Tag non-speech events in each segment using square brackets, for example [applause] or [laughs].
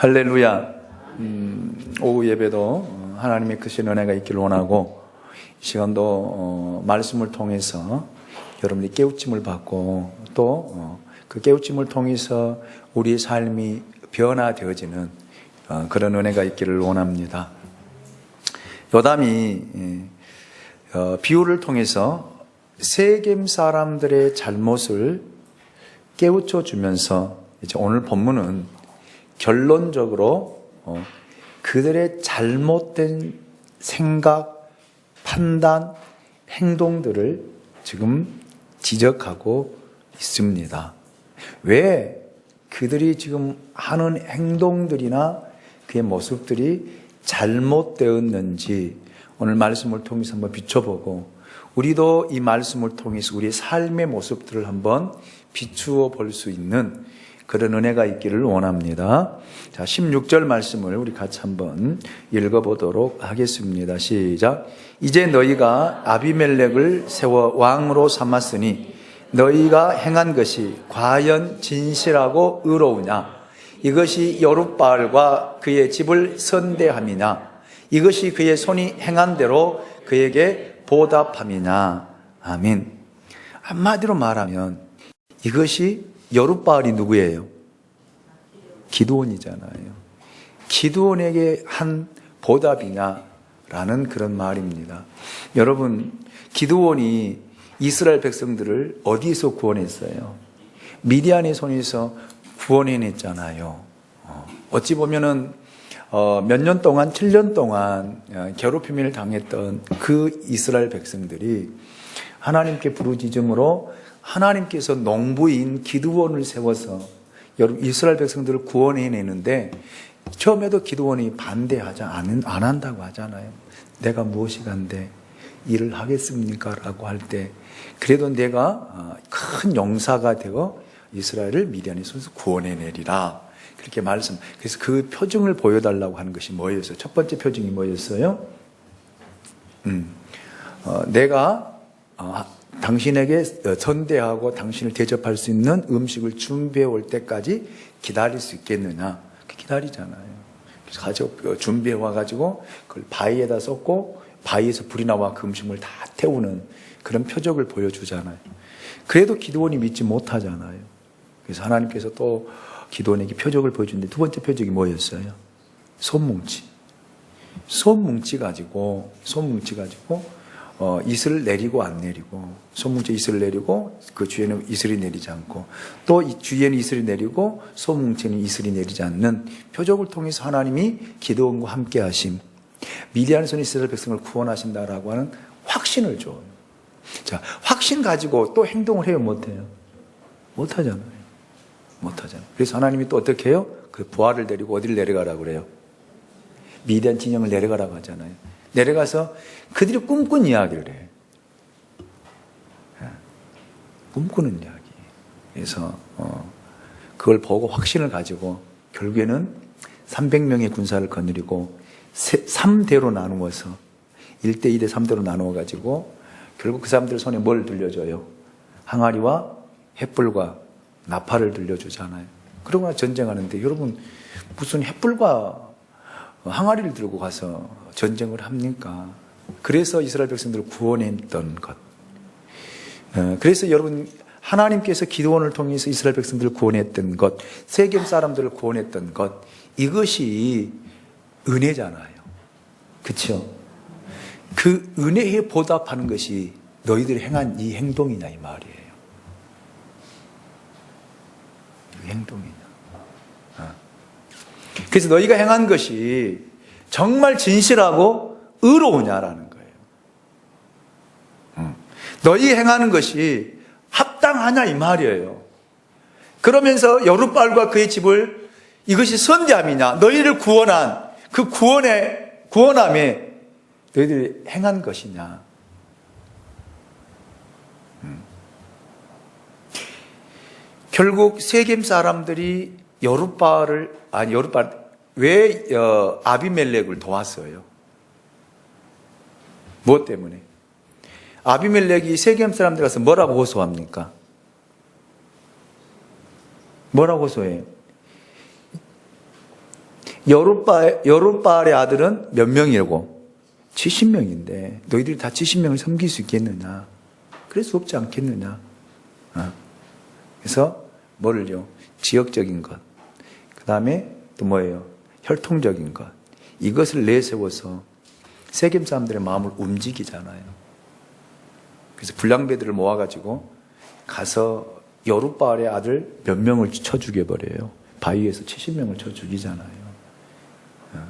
할렐루야. 음, 오후 예배도 어, 하나님의 크신 은혜가 있기를 원하고 이 시간도 어, 말씀을 통해서 여러분이 깨우침을 받고 또 어, 그 깨우침을 통해서 우리의 삶이 변화되어지는 어, 그런 은혜가 있기를 원합니다. 요담이 예, 어, 비유를 통해서 세겜 사람들의 잘못을 깨우쳐 주면서 이제 오늘 본문은 결론적으로 어, 그들의 잘못된 생각, 판단, 행동들을 지금 지적하고 있습니다. 왜 그들이 지금 하는 행동들이나 그의 모습들이 잘못되었는지 오늘 말씀을 통해서 한번 비춰보고 우리도 이 말씀을 통해서 우리의 삶의 모습들을 한번 비추어 볼 수 있는 그런 은혜가 있기를 원합니다. 자, 16절 말씀을 우리 같이 한번 읽어보도록 하겠습니다. 시작. 이제 너희가 아비멜렉을 세워 왕으로 삼았으니 너희가 행한 것이 과연 진실하고 의로우냐? 이것이 여룻바알과 그의 집을 선대함이냐? 이것이 그의 손이 행한 대로 그에게 보답함이냐? 아멘. 한마디로 말하면 이것이 여룻바알이 누구예요? 기도원이잖아요. 기도원에게 한 보답이냐라는 그런 말입니다. 여러분, 기도원이 이스라엘 백성들을 어디서 구원했어요? 미디안의 손에서 구원해냈잖아요. 어, 어찌 보면은 어, 몇 년 동안, 7년 동안 어, 괴롭힘을 당했던 그 이스라엘 백성들이 하나님께 부르짖음으로 하나님께서 농부인 기드원을 세워서 여러분 이스라엘 백성들을 구원해 내는데 처음에도 기드원이 반대하지 않, 안 한다고 하잖아요. 내가 무엇이 간데 일을 하겠습니까? 라고 할 때 그래도 내가 큰 용사가 되어 이스라엘을 미디안의 손에서 구원해 내리라. 그렇게 말씀. 그래서 그 표징을 보여달라고 하는 것이 뭐였어요? 첫 번째 표징이 뭐였어요? 음, 어, 내가 어, 당신에게 선대하고 당신을 대접할 수 있는 음식을 준비해 올 때까지 기다릴 수 있겠느냐? 기다리잖아요. 그래서 가지고 준비해 와가지고 그걸 바위에다 쏟고 바위에서 불이 나와 그 음식물 다 태우는 그런 표적을 보여주잖아요. 그래도 기도원이 믿지 못하잖아요. 그래서 하나님께서 또 기도원에게 표적을 보여주는데 두 번째 표적이 뭐였어요? 손뭉치. 손뭉치 가지고, 손뭉치 가지고, 어, 이슬을 내리고 안 내리고, 손뭉치 이슬을 내리고, 그 주에는 이슬이 내리지 않고, 또이 주에는 이슬이 내리고, 손뭉치는 이슬이 내리지 않는 표적을 통해서 하나님이 기도원과 함께 하심, 미디안 손 이스라엘 백성을 구원하신다라고 하는 확신을 줘요. 자, 확신 가지고 또 행동을 해요, 못 해요? 못 하잖아요. 못 하잖아요. 그래서 하나님이 또 어떻게 해요? 그 부하를 데리고 어디를 내려가라고 그래요? 미디안 진영을 내려가라고 하잖아요. 내려가서 그들이 꿈꾼 이야기를 해. 예. 꿈꾸는 이야기. 그래서 어, 그걸 보고 확신을 가지고 결국에는 300명의 군사를 거느리고 3대로 나누어서 1대, 2대, 3대로 나누어 가지고 결국 그 사람들 손에 뭘 들려줘요? 항아리와 횃불과 나팔을 들려주잖아요. 그러고 전쟁하는데 여러분 무슨 횃불과 항아리를 들고 가서 전쟁을 합니까? 그래서 이스라엘 백성들을 구원했던 것. 어, 그래서 여러분 하나님께서 기도원을 통해서 이스라엘 백성들을 구원했던 것, 세겜 사람들을 구원했던 것, 이것이 은혜잖아요. 그렇죠? 그 은혜에 보답하는 것이 너희들이 행한 이 행동이냐 이 말이에요. 이 행동이냐. 어. 그래서 너희가 행한 것이 정말 진실하고 의로우냐라는. 너희 행하는 것이 합당하냐 이 말이에요. 그러면서 여룻발과 그의 집을 이것이 선대함이냐 너희를 구원한 그 구원의 구원함에 너희들이 행한 것이냐 음. 결국 세겜 사람들이 여룻바를 아니 여룻바 왜 어, 아비멜렉을 도왔어요? 무엇 때문에? 아비멜렉이 세겜 사람들 가서 뭐라고 호소합니까? 뭐라고 호소해요? 여룻바, 여룻바알의 아들은 몇 명이라고? 70명인데 너희들이 다 70명을 섬길 수 있겠느냐? 그럴 수 없지 않겠느냐? 어. 그래서 뭐를요? 지역적인 것. 그 다음에 또 뭐예요? 혈통적인 것. 이것을 내세워서 세겜 사람들의 마음을 움직이잖아요. 그래서 불량배들을 모아가지고 가서 여룻바알의 아들 몇 명을 쳐 죽여버려요. 바위에서 70명을 쳐 죽이잖아요. 어.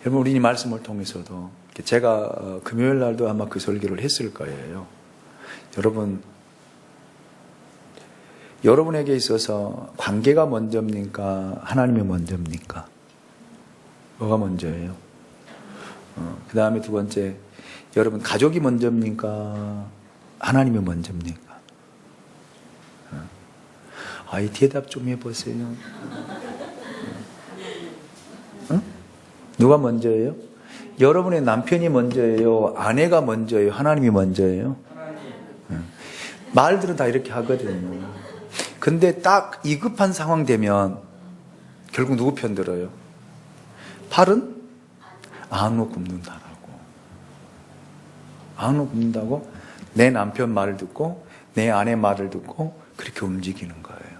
여러분, 우리 이 말씀을 통해서도 제가 어, 금요일 날도 아마 그 설교를 했을 거예요. 여러분, 여러분에게 있어서 관계가 먼저입니까? 하나님이 먼저입니까? 뭐가 먼저예요? 그 다음에 두 번째, 여러분, 가족이 먼저입니까? 하나님이 먼저입니까? 어. 아 이, 대답 좀 해보세요. 응? 누가 먼저예요? 여러분의 남편이 먼저예요? 아내가 먼저예요? 하나님이 먼저예요? 응. 말들은 다 이렇게 하거든요. 근데 딱 이급한 상황 되면 결국 누구 편 들어요? 팔은 안으로 굽는다라고. 안으로 굽는다고 내 남편 말을 듣고 내 아내 말을 듣고 그렇게 움직이는 거예요.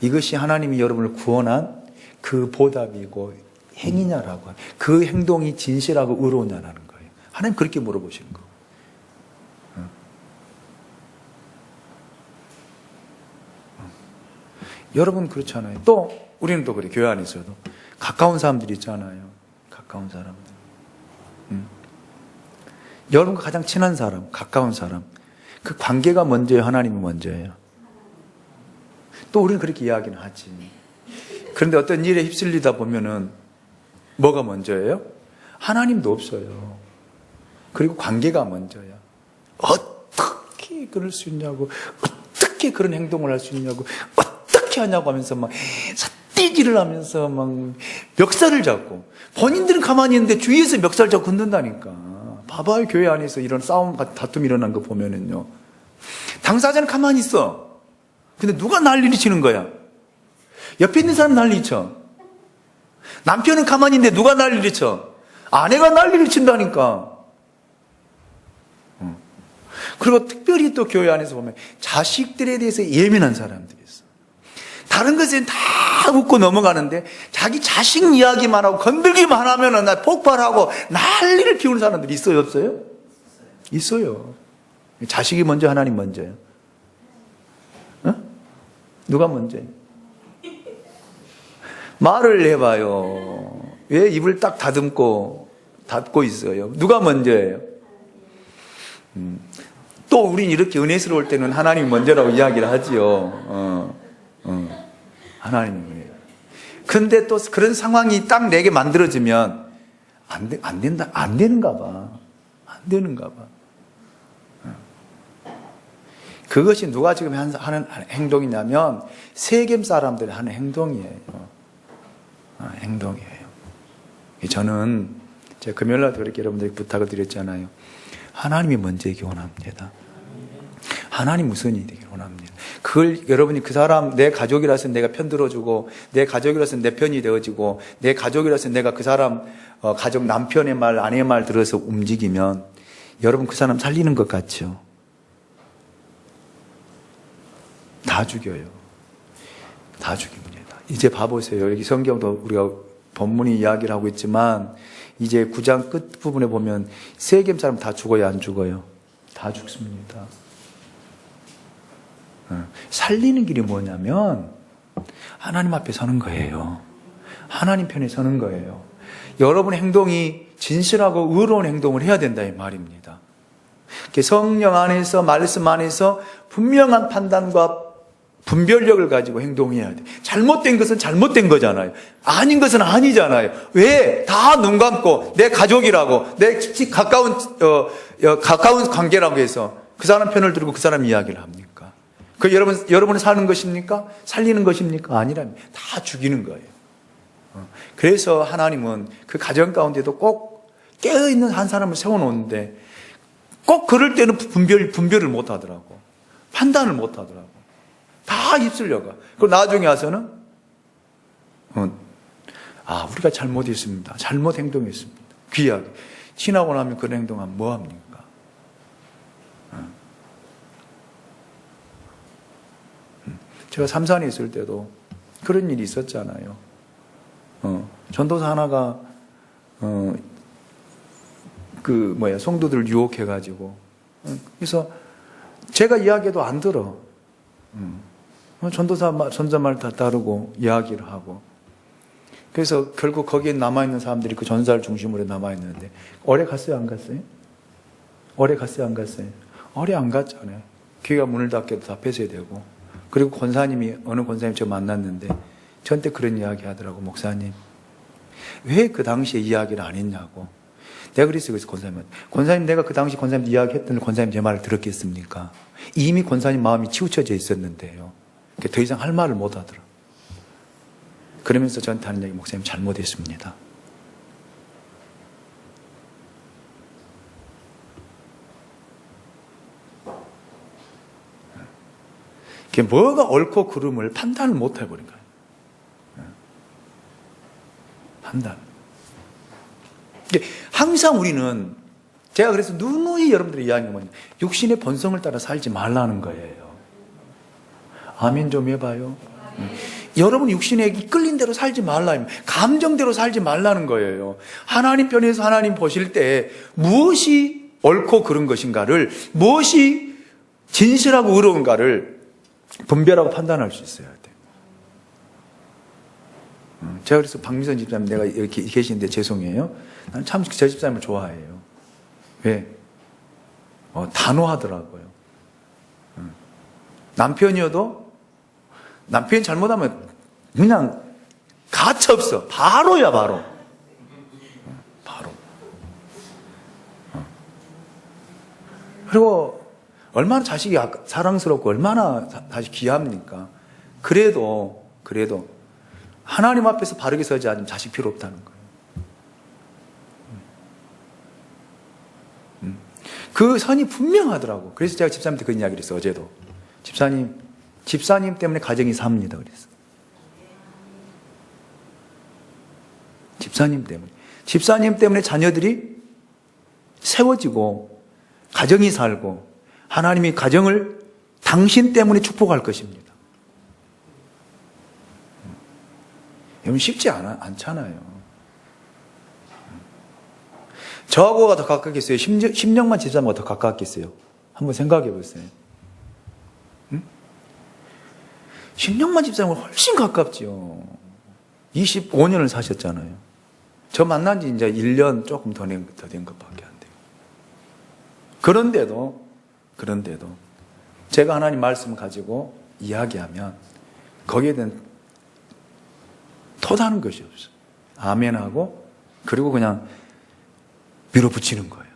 이것이 하나님이 여러분을 구원한 그 보답이고 행위냐라고. 그 행동이 진실하고 의로우냐라는 거예요. 하나님 그렇게 물어보시는 거. 여러분 그렇잖아요. 또 우리는 또 그래 교회 안에서도 가까운 사람들이 있잖아요. 가까운 사람들. 음. 여러분과 가장 친한 사람, 가까운 사람. 그 관계가 먼저예요. 하나님이 먼저예요. 또 우리는 그렇게 이야기는 하지. 그런데 어떤 일에 휩쓸리다 보면은 뭐가 먼저예요? 하나님도 없어요. 그리고 관계가 먼저야. 어떻게 그럴 수 있냐고, 어떻게 그런 행동을 할 수 있냐고, 어떻게 하냐고 하면서 막 삿대질을 하면서 막 멱살을 잡고 본인들은 가만히 있는데 주위에서 멱살 잡고 흔든다니까. 봐봐요 교회 안에서 이런 싸움 다툼 일어난 거 보면은요. 당사자는 가만히 있어. 근데 누가 난리를 치는 거야? 옆에 있는 사람 난리 쳐. 남편은 가만히 있는데 누가 난리를 쳐? 아내가 난리를 친다니까. 어. 그리고 특별히 또 교회 안에서 보면 자식들에 대해서 예민한 사람들이 있어. 다른 것은 다 웃고 넘어가는데 자기 자식 이야기만 하고 건들기만 하면은 나 폭발하고 난리를 피우는 사람들이 있어요, 없어요? 있어요. 자식이 먼저 하나님 먼저요. 어? 누가 먼저요? 말을 해봐요. 왜 입을 딱 다듬고 닫고 있어요? 누가 먼저예요? 음. 또 우린 이렇게 은혜스러울 때는 하나님 먼저라고 이야기를 하지요. 어, 어. 하나님이. 근데 또 그런 상황이 딱 내게 만들어지면 안, 되, 안 된다, 안 되는가 봐. 안 되는가 봐. 어. 그것이 누가 지금 하는 행동이냐면 세겜 사람들이 하는 행동이에요. 어, 행동이에요. 저는 제가 금요일날 그렇게 여러분들에게 부탁을 드렸잖아요. 하나님이 먼저이기 원합니다. 하나님 우선이 되길 원합니다. 그걸 여러분이 그 사람 내 가족이라서 내가 편 들어주고 내 가족이라서 내 편이 되어지고 내 가족이라서 내가 그 사람 어, 가족 남편의 말 아내의 말 들어서 움직이면 여러분 그 사람 살리는 것 같죠? 다 죽여요. 다 죽입니다. 이제 봐보세요. 여기 성경도 우리가 본문이 이야기를 하고 있지만 이제 9장 끝 부분에 보면 세겜 사람 다 죽어요, 안 죽어요? 다 죽습니다. 어, 살리는 길이 뭐냐면 하나님 앞에 서는 거예요. 하나님 편에 서는 거예요. 여러분의 행동이 진실하고 의로운 행동을 해야 된다 이 말입니다. 성령 안에서 말씀 안에서 분명한 판단과 분별력을 가지고 행동해야 돼. 잘못된 것은 잘못된 거잖아요. 아닌 것은 아니잖아요. 왜? 다 눈 감고 내 가족이라고 내 가까운 어, 어, 가까운 관계라고 해서 그 사람 편을 들고 그 사람 이야기를 합니까? 그 여러분 여러분이 사는 것입니까? 살리는 것입니까? 아니라면 다 죽이는 거예요. 어. 그래서 하나님은 그 가정 가운데도 꼭 깨어 있는 한 사람을 세워 놓는데 꼭 그럴 때는 분별 분별을 못 하더라고. 판단을 못 하더라고. 다 입술려가. 그리고 나중에 와서는, 어, 아, 우리가 잘못했습니다. 잘못 행동했습니다. 귀하게. 지나고 나면 그런 행동하면 뭐합니까? 어. 음. 제가 삼산에 있을 때도 그런 일이 있었잖아요. 어, 전도사 하나가, 어, 그, 뭐야, 성도들을 유혹해 가지고. 어, 그래서 제가 이야기해도 안 들어. 음. 어, 전도사 말, 전자 말 다 따르고 이야기를 하고. 그래서 결국 거기에 남아 있는 사람들이 그 전사를 중심으로 남아 있는데, 오래 갔어요? 안 갔어요? 오래 갔어요? 안 갔어요? 오래 안 갔잖아요. 교회가 문을 닫게도 다 폐쇄되고. 그리고 권사님이, 어느 권사님 저 만났는데, 저한테 그런 이야기 하더라고, 목사님. 왜 그 당시에 이야기를 안 했냐고. 내가 그랬어요, 그래서 권사님한테. 권사님, 내가 그 당시 권사님 이야기 했더니 권사님 제 말을 들었겠습니까? 이미 권사님 마음이 치우쳐져 있었는데요. 그러니까 더 이상 할 말을 못 하더라. 그러면서 저한테 하는 얘기, 목사님 잘못했습니다. 그게 뭐가 옳고 그름을 판단을 못 해버린 거예요. 판단. 이게 항상 우리는 제가 그래서 누누이 여러분들이 이야기하는 뭐냐 육신의 본성을 따라 살지 말라는 거예요. 아멘 좀 해봐요. 음. 여러분 육신에 끌린 대로 살지 말라. 감정대로 살지 말라는 거예요. 하나님 편에서 하나님 보실 때 무엇이 옳고 그른 것인가를 무엇이 진실하고 의로운가를 분별하고 판단할 수 있어야 돼. 음, 제가 그래서 박미선 집사님 내가 여기 계시는데 죄송해요. 나는 참저 집사님을 좋아해요. 왜? 어, 단호하더라고요. 음. 남편이어도 남편이 잘못하면 그냥 가차 없어. 바로야, 바로. 음, 바로. 어. 그리고 얼마나 자식이 아까- 사랑스럽고 얼마나 자- 다시 귀합니까? 그래도, 그래도 하나님 앞에서 바르게 서지 않으면 자식 필요 없다는 거예요. 음. 그 선이 분명하더라고. 그래서 제가 집사님한테 그런 이야기를 했어요, 어제도. 집사님, 집사님 때문에 가정이 삽니다. 그랬어. 집사님 때문에. 집사님 때문에 자녀들이 세워지고, 가정이 살고, 하나님이 가정을 당신 때문에 축복할 것입니다. 여러분 쉽지 않아, 않잖아요. 저하고가 더 가깝겠어요? 10년, 만 지자면 더 가깝겠어요? 한번 생각해 보세요. 응? 10년만 집사님은 훨씬 가깝죠. 25년을 사셨잖아요. 저 만난 지 이제 1년 조금 더 된, 더된 것밖에 안 돼요. 그런데도, 그런데도, 제가 하나님 말씀 가지고 이야기하면 거기에 대한 토다는 것이 없어. 아멘하고, 그리고 그냥 밀어붙이는 거예요.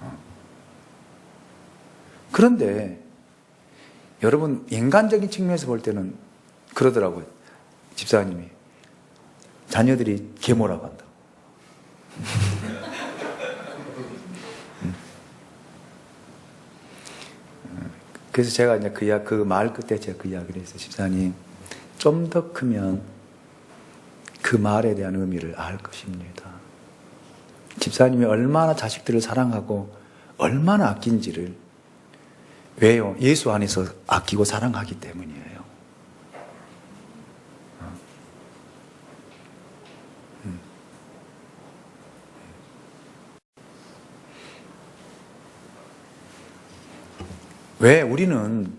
어. 그런데 여러분 인간적인 측면에서 볼 때는 그러더라고요. 집사님이 자녀들이 계모라고 한다. 음. 그래서 제가 이제 그, 이야, 그말 끝에 제가 그 이야기를 했어요. 집사님, 좀 더 크면 그 말에 대한 의미를 알 것입니다. 집사님이 얼마나 자식들을 사랑하고 얼마나 아낀지를 왜요? 예수 안에서 아끼고 사랑하기 때문이에요. 음. 왜 우리는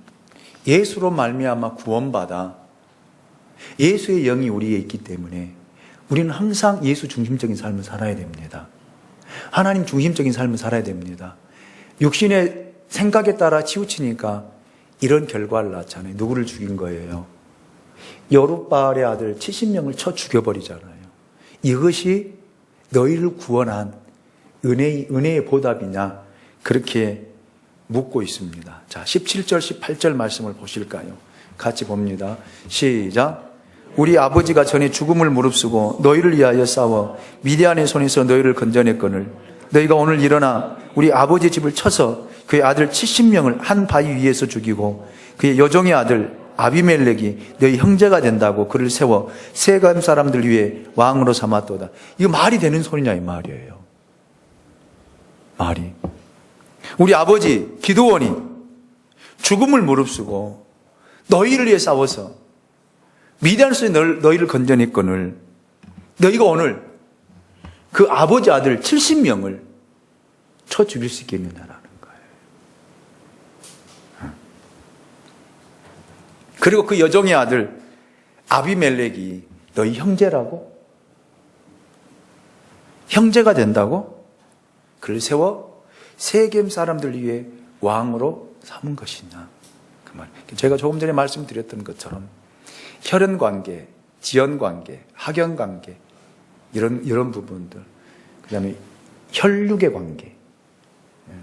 예수로 말미암아 구원받아 예수의 영이 우리에 있기 때문에 우리는 항상 예수 중심적인 삶을 살아야 됩니다. 하나님 중심적인 삶을 살아야 됩니다. 육신의 생각에 따라 치우치니까 이런 결과를 낳잖아요. 누구를 죽인 거예요? 여룻바알의 아들 70명을 쳐 죽여버리잖아요. 이것이 너희를 구원한 은혜의, 은혜의 보답이냐? 그렇게 묻고 있습니다. 자, 17절, 18절 말씀을 보실까요? 같이 봅니다. 시작. 우리 아버지가 전에 죽음을 무릅쓰고 너희를 위하여 싸워 미디안의 손에서 너희를 건져냈거늘 너희가 오늘 일어나 우리 아버지 집을 쳐서 그의 아들 70명을 한 바위 위에서 죽이고 그의 여종의 아들 아비멜렉이 너희 형제가 된다고 그를 세워 세겜 사람들 위해 왕으로 삼았도다. 이거 말이 되는 소리냐 이 말이에요. 말이. 우리 아버지 기도원이 죽음을 무릅쓰고 너희를 위해 싸워서 미디안에서 너희를 건져냈거늘 너희가 오늘 그 아버지 아들 70명을 쳐 죽일 수 있겠느냐라는 거예요. 그리고 그 여종의 아들 아비멜렉이 너희 형제라고? 형제가 된다고? 그를 세워 세겜 사람들 위해 왕으로 삼은 것이냐. 그 말. 제가 조금 전에 말씀드렸던 것처럼 혈연 관계, 지연 관계, 학연 관계, 이런, 이런 부분들. 그 다음에 혈육의 관계, 예.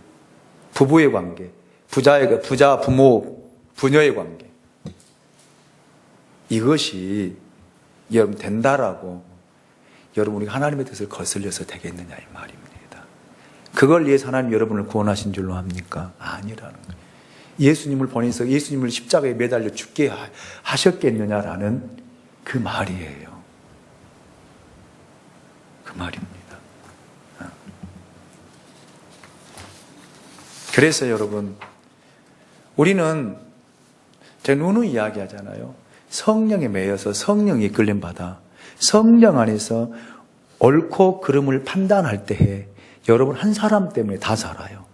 부부의 관계, 부자의, 부자, 부모, 부녀의 관계. 이것이 여러분 된다라고 여러분 우리가 하나님의 뜻을 거슬려서 되겠느냐 이 말입니다. 그걸 위해서 하나님 여러분을 구원하신 줄로 합니까? 아니라는 거예요. 예수님을 보내서 예수님을 십자가에 매달려 죽게 하셨겠느냐라는 그 말이에요. 그 말입니다. 그래서 여러분, 우리는 제 누누이 이야기하잖아요. 성령에 매여서 성령이 이끌림 받아 성령 안에서 옳고 그름을 판단할 때에 여러분 한 사람 때문에 다 살아요.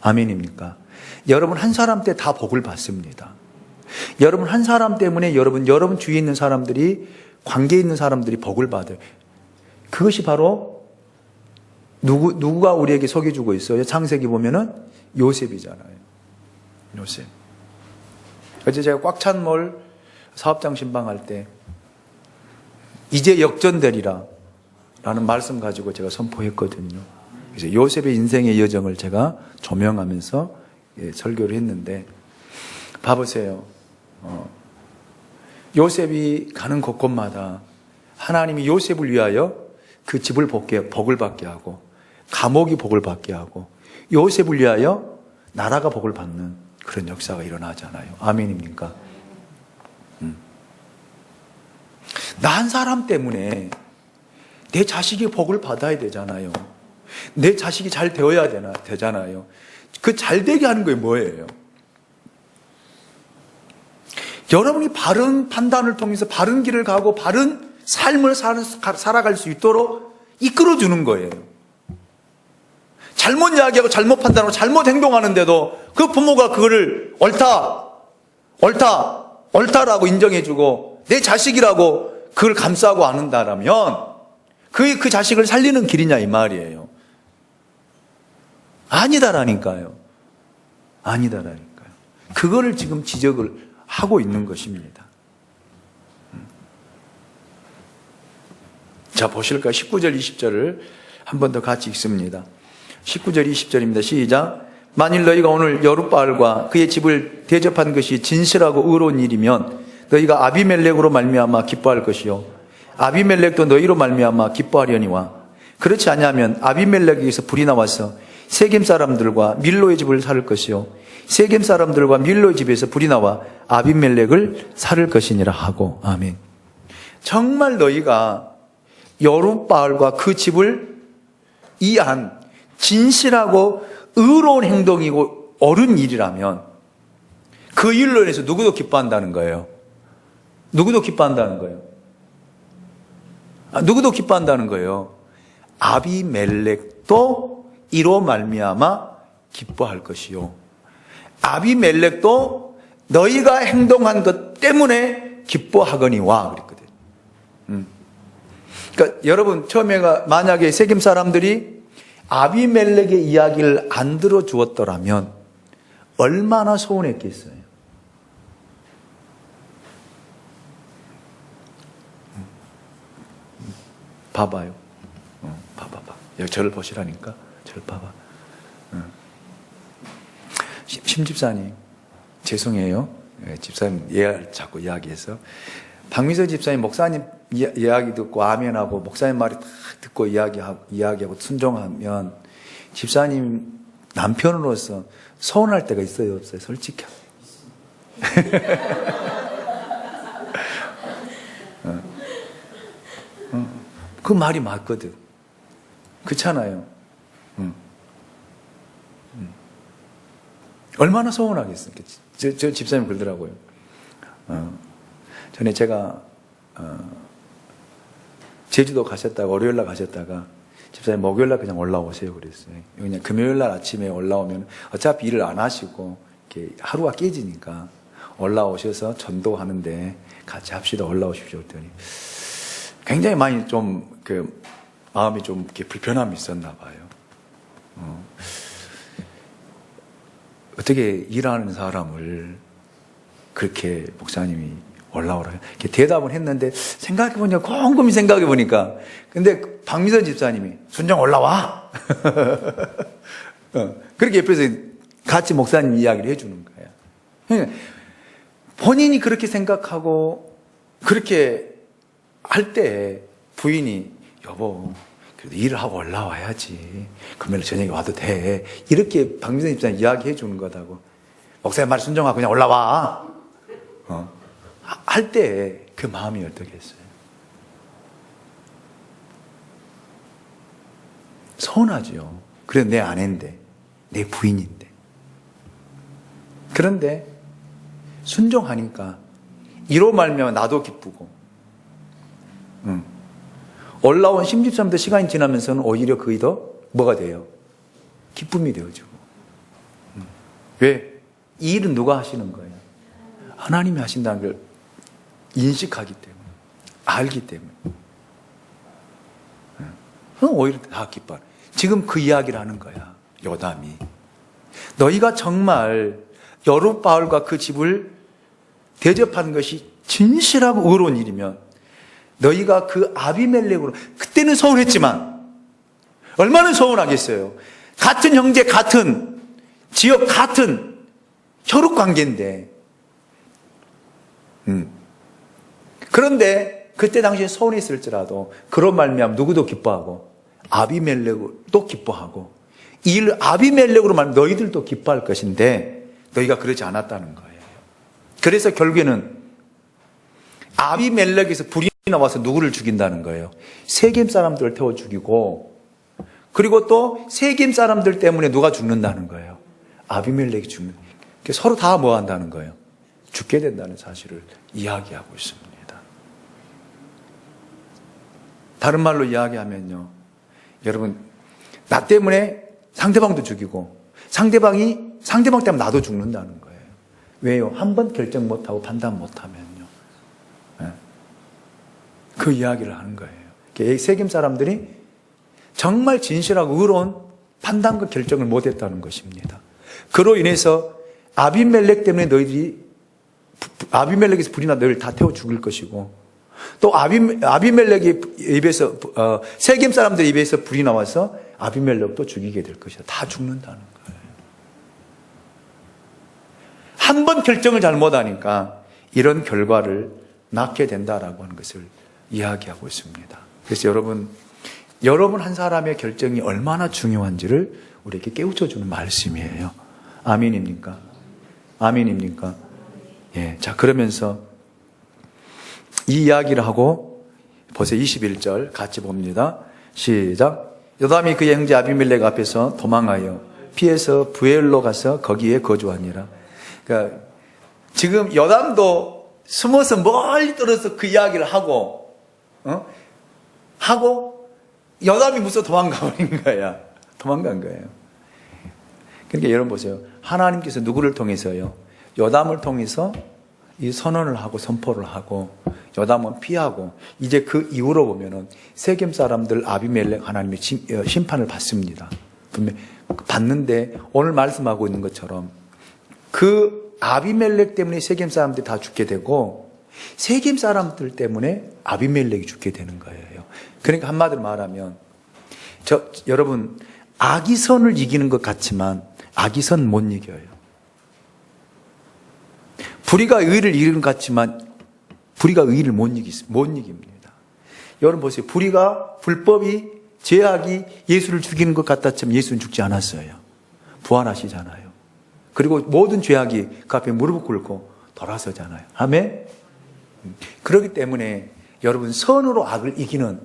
아멘입니까? 여러분 한 사람 때 다 복을 받습니다. 여러분 한 사람 때문에 여러분 여러분 주위에 있는 사람들이 관계에 있는 사람들이 복을 받아요. 그것이 바로 누구 누가 우리에게 속여 주고 있어요? 창세기 보면은 요셉이잖아요. 요셉. 어제 제가 꽉 찬 몰 사업장 신방할 때 이제 역전되리라 라는 말씀 가지고 제가 선포했거든요. 그래서 요셉의 인생의 여정을 제가 조명하면서 예, 설교를 했는데 봐보세요. 어, 요셉이 가는 곳곳마다 하나님이 요셉을 위하여 그 집을 복게, 복을 받게 하고 감옥이 복을 받게 하고 요셉을 위하여 나라가 복을 받는 그런 역사가 일어나잖아요. 아멘입니까? 음. 나한 사람 때문에 내 자식이 복을 받아야 되잖아요. 내 자식이 잘 되어야 되나, 되잖아요. 그 잘 되게 하는 게 뭐예요? 여러분이 바른 판단을 통해서 바른 길을 가고 바른 삶을 살아갈 수 있도록 이끌어주는 거예요. 잘못 이야기하고 잘못 판단하고 잘못 행동하는데도 그 부모가 그거를 옳다, 옳다, 옳다라고 인정해주고 내 자식이라고 그걸 감싸고 안는다라면 그게 그 자식을 살리는 길이냐 이 말이에요. 아니다라니까요. 아니다라니까요. 그거를 지금 지적을 하고 있는 것입니다. 음. 자, 보실까요? 19절, 20절을 한 번 더 같이 읽습니다. 19절, 20절입니다. 시작. 만일 너희가 오늘 여룻바알과 그의 집을 대접한 것이 진실하고 의로운 일이면 너희가 아비멜렉으로 말미암아 기뻐할 것이요 아비멜렉도 너희로 말미암아 기뻐하려니와 그렇지 아니하면 아비멜렉에게서 불이 나와서 세겜 사람들과 밀로의 집을 살을 것이요 세겜 사람들과 밀로의 집에서 불이 나와 아비멜렉을 살을 것이니라 하고 아멘. 정말 너희가 여룻바알과 그 집을 이한 진실하고 의로운 행동이고 옳은 일이라면 그 일로 인해서 누구도 기뻐한다는 거예요. 누구도 기뻐한다는 거예요. 아, 누구도 기뻐한다는 거예요. 아비멜렉도 이로 말미암아 기뻐할 것이요. 아비멜렉도 너희가 행동한 것 때문에 기뻐하거니와 그랬거든. 음. 그러니까 여러분 처음에가 만약에 세겜 사람들이 아비멜렉의 이야기를 안 들어 주었더라면 얼마나 서운했겠어요. 봐봐요. 어, 봐봐봐. 여기 저를 보시라니까. 저를 봐봐. 어. 심 집사님, 죄송해요. 예, 집사님 예 자꾸 이야기해서. 박미서 집사님, 목사님 이야기 듣고 아멘하고 목사님 말이 다 듣고 이야기하고, 이야기하고 순종하면 집사님 남편으로서 서운할 때가 있어요, 없어요? 솔직히. [laughs] 어. 어. 그 말이 맞거든. 그렇잖아요. 얼마나 서운하겠습니까? 저, 저 집사님 그러더라고요. 어. 전에 제가 어, 제주도 가셨다가 월요일 날 가셨다가 집사님 목요일 날 그냥 올라오세요 그랬어요. 그냥 금요일 날 아침에 올라오면 어차피 일을 안 하시고 이렇게 하루가 깨지니까 올라오셔서 전도하는데 같이 합시다 올라오십시오 그랬더니 굉장히 많이 좀 그 마음이 좀 이렇게 불편함이 있었나 봐요. 어. 어떻게 일하는 사람을 그렇게 목사님이 올라오라 이렇게 대답을 했는데 생각해 보니까 곰곰이 생각해 보니까 근데 박미선 집사님이 순정 올라와 [laughs] 어, 그렇게 옆에서 같이 목사님 이야기를 해주는 거예요. 그러니까 본인이 그렇게 생각하고 그렇게 할 때 부인이 여보 그래도 일을 하고 올라와야지 금요일 저녁에 와도 돼 이렇게 박미선 집사님 이야기해 주는 거다고 목사님 말 순종하고 그냥 올라와 어. 할 때 그 마음이 어떻겠어요? 서운하지요. 그래 내 아내인데 내 부인인데 그런데 순종하니까 이로 말면 나도 기쁘고 응. 올라온 심집사람들 시간이 지나면서는 오히려 그게 더 뭐가 돼요? 기쁨이 되어지고 응. 왜? 이 일은 누가 하시는 거예요? 하나님이 하신다는 걸 인식하기 때문에, 알기 때문에. 그럼 오히려 다 기뻐. 지금 그 이야기를 하는 거야, 요담이. 너희가 정말 여룻바울과 그 집을 대접하는 것이 진실하고 의로운 일이면 너희가 그 아비멜렉으로 그때는 서운했지만 얼마나 서운하겠어요. 같은 형제, 같은 지역, 같은 혈육 관계인데 음. 그런데 그때 당시에 서운했을지라도 그런 말미암 누구도 기뻐하고 아비멜렉도 기뻐하고 이일 아비멜렉으로 말 너희들도 기뻐할 것인데 너희가 그러지 않았다는 거예요. 그래서 결국에는 아비멜렉에서 불이 나와서 누구를 죽인다는 거예요. 세겜 사람들을 태워 죽이고 그리고 또 세겜 사람들 때문에 누가 죽는다는 거예요. 아비멜렉이 죽는. 서로 다 뭐 한다는 거예요. 죽게 된다는 사실을 이야기하고 있습니다. 다른 말로 이야기하면요. 여러분, 나 때문에 상대방도 죽이고 상대방이 상대방 때문에 나도 죽는다는 거예요. 왜요? 한 번 결정 못하고 판단 못하면요. 네. 그 이야기를 하는 거예요. 세겜 사람들이 정말 진실하고 의로운 판단과 결정을 못했다는 것입니다. 그로 인해서 아비멜렉 때문에 너희들이 아비멜렉에서 불이 나 너희를 다 태워 죽일 것이고 또 아비, 아비멜렉의 입에서 어, 세겜 사람들 입에서 불이 나와서 아비멜렉도 죽이게 될 것이다. 다 죽는다는 거예요. 한 번 결정을 잘못하니까 이런 결과를 낳게 된다라고 하는 것을 이야기하고 있습니다. 그래서 여러분, 여러분 한 사람의 결정이 얼마나 중요한지를 우리에게 깨우쳐 주는 말씀이에요. 아멘입니까? 아멘입니까? 예. 자, 그러면서 이 이야기를 하고 보세요. 21절 같이 봅니다. 시작. 요담이 그의 형제 아비멜렉 앞에서 도망하여 피해서 부엘로 가서 거기에 거주하니라. 그러니까 지금 여담도 숨어서 멀리 떨어서 그 이야기를 하고 어? 하고 여담이 무서 도망가 버린 거야. 도망간 거예요. 그러니까 여러분 보세요. 하나님께서 누구를 통해서요? 여담을 통해서 이 선언을 하고 선포를 하고 여담은 피하고 이제 그 이후로 보면은 세겜 사람들 아비멜렉 하나님의 어, 심판을 받습니다. 분명 받는데 오늘 말씀하고 있는 것처럼 그 아비멜렉 때문에 세겜 사람들이 다 죽게 되고 세겜 사람들 때문에 아비멜렉이 죽게 되는 거예요. 그러니까 한마디로 말하면 저 여러분 악이 선을 이기는 것 같지만 악이 선 못 이겨요. 불의가 의를 이기는 것 같지만 불의가 의를 못, 이기, 못 이깁니다. 여러분 보세요. 불의가 불법이 죄악이 예수를 죽이는 것 같았지만 예수는 죽지 않았어요. 부활하시잖아요. 그리고 모든 죄악이 그 앞에 무릎을 꿇고 돌아서잖아요. 아멘? 그렇기 때문에 여러분 선으로 악을 이기는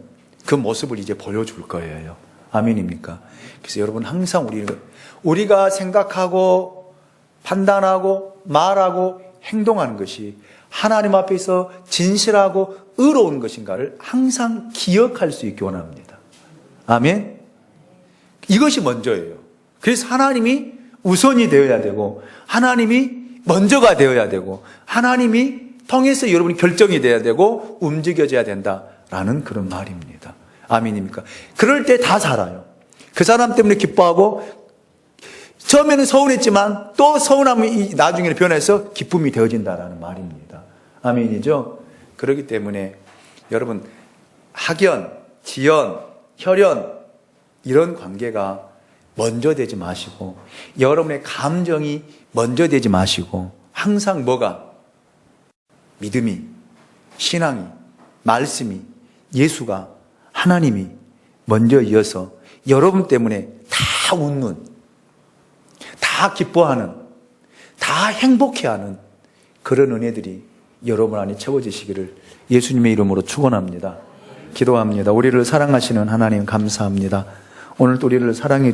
그 모습을 이제 보여줄 거예요. 아멘입니까? 그래서 여러분 항상 우리 우리가 생각하고 판단하고 말하고 행동하는 것이 하나님 앞에서 진실하고 의로운 것인가를 항상 기억할 수 있기 원합니다. 아멘. 이것이 먼저예요. 그래서 하나님이 우선이 되어야 되고 하나님이 먼저가 되어야 되고 하나님이 통해서 여러분이 결정이 돼야 되고 움직여져야 된다라는 그런 말입니다. 아멘입니까? 그럴 때 다 살아요. 그 사람 때문에 기뻐하고 처음에는 서운했지만 또 서운함이 나중에는 변해서 기쁨이 되어진다라는 말입니다. 아멘이죠? 그렇기 때문에 여러분 학연, 지연, 혈연 이런 관계가 먼저 되지 마시고 여러분의 감정이 먼저 되지 마시고 항상 뭐가 믿음이 신앙이 말씀이 예수가 하나님이 먼저 이어서 여러분 때문에 다 웃는 다 기뻐하는 다 행복해하는 그런 은혜들이 여러분 안에 채워지시기를 예수님의 이름으로 축원합니다. 기도합니다. 우리를 사랑하시는 하나님 감사합니다. 오늘 또 우리를 사랑해